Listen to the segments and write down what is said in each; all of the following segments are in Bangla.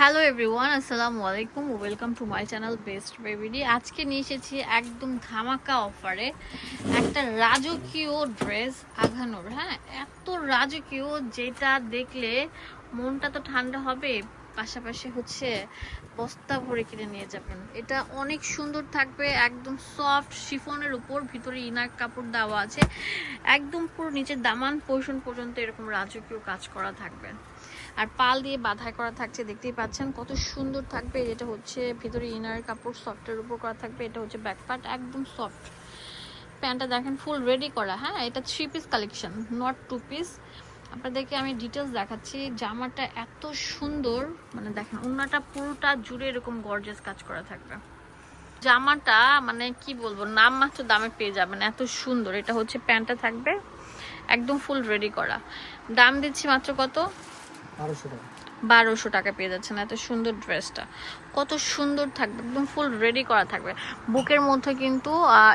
হ্যালো এভরিওয়ান আসসালামু আলাইকুম welcome to my channel best বেবিডি আজকে নিয়ে এসেছি একদম ধামাকা অফারে একটা রাজকীয় ড্রেস আঘানোর। হ্যাঁ এত রাজকীয় যেটা দেখলে মনটা তো ঠান্ডা হবে। পাশাপাশি হচ্ছে বস্তা ভরে কিনে নিয়ে যাবেন। এটা অনেক সুন্দর থাকবে, একদম সফট শিফনের উপর, ভিতরে ইনার কাপড় দেওয়া আছে। একদম পুরো নিচের দামান পোষণ পর্যন্ত এরকম রাজকীয় কাজ করা থাকবে। আর পাল দিয়ে বাধাই করা থাকছে, দেখতেই পাচ্ছেন কত সুন্দর থাকবে। এটা হচ্ছে ভিতরে ইনার কাপড় সফটের উপর করা থাকবে। এটা হচ্ছে ব্যাক পার্ট একদম সফট প্যান্টটা দেখেন ফুল রেডি করা। হ্যাঁ এটা three piece collection not two piece আপনাদেরকে আমি ডিটেলস দেখাচ্ছি। জামাটা এত সুন্দর। মানে দেখেন ওনাটা পুরোটা জুড়ে এরকম গর্জেস কাজ করা থাকবে। জামাটা মানে কি বলব নাম মাত্র দামে পেয়ে যাবেন। এত সুন্দর। এটা হচ্ছে প্যান্টটা থাকবে একদম ফুল রেডি করা। দাম দিচ্ছি মাত্র কত? বারোশো টাকা। বারোশো টাকা পেয়ে যাচ্ছেন। এত সুন্দর ড্রেসটা কত সুন্দর থাকবে একদম ফুল রেডি করা থাকবে। বুকের মধ্যে কিন্তু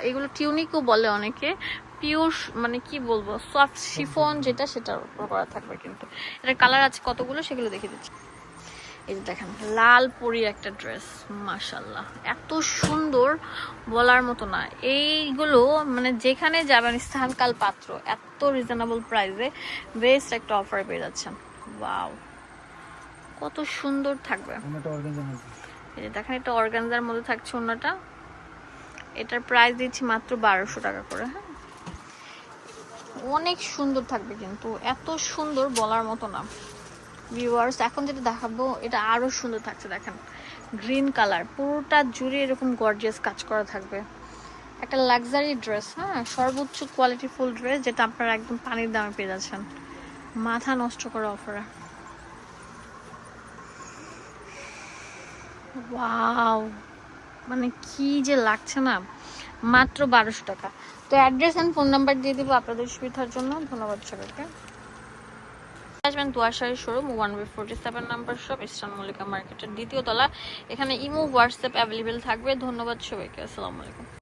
এগুলো টিউনিকও বলে অনেকে পিওর মানে কি বলব সফট শিফন যেটা সেটার উপর করা থাকবে কিন্তু। এটার কালার আছে কতগুলো সেগুলো দেখে দিচ্ছি। এই যে দেখেন লাল পরি একটা ড্রেস মাশাল্লাহ এত সুন্দর বলার মতো না। এইগুলো মানে যেখানে যাবেন স্থানকাল পাত্র এত রিজনেবল প্রাইসে বেস্ট একটা অফার পেয়ে যাচ্ছেন। ওয়াও কত সুন্দর থাকবে। এই যে দেখেন এটা অর্গানজার মধ্যে থাকছে অন্যটা। এটার প্রাইস দিচ্ছি মাত্র বারোশো টাকা করে হ্যাঁ? অনেক সুন্দর থাকবে কিন্তু, এত সুন্দর বলার মতো না। ভিউয়ার্স এখন যেটা দেখাবো, এটা আরও সুন্দর থাকছে, দেখেন। গ্রিন কালার পুরোটা জুড়ে এরকম গর্জিয়াস কাজ করা থাকবে। একটা লাক্সারি ড্রেস হ্যাঁ? সর্বোচ্চ কোয়ালিটি ফুল ড্রেস যেটা আপনারা একদম পানির দামে পেয়ে যাচ্ছেন। মাথা নষ্ট করা অফারে ওয়াও মানে কি যে লাগছে না, মাত্র বারোশো টাকা। তো অ্যাড্রেস অ্যান্ড ফোন নাম্বার দিয়ে দিব আপনাদের সুবিধার জন্য। ধন্যবাদ সবাইকে। আসবেন তুয়াশাড়ি showroom one B forty seven number shop eastern Mallika মার্কেটের দ্বিতীয় তলা। এখানে ইমো হোয়াটসঅ্যাপ অ্যাভেলেবেল থাকবে। ধন্যবাদ সবাইকে। আসসালামু আলাইকুম।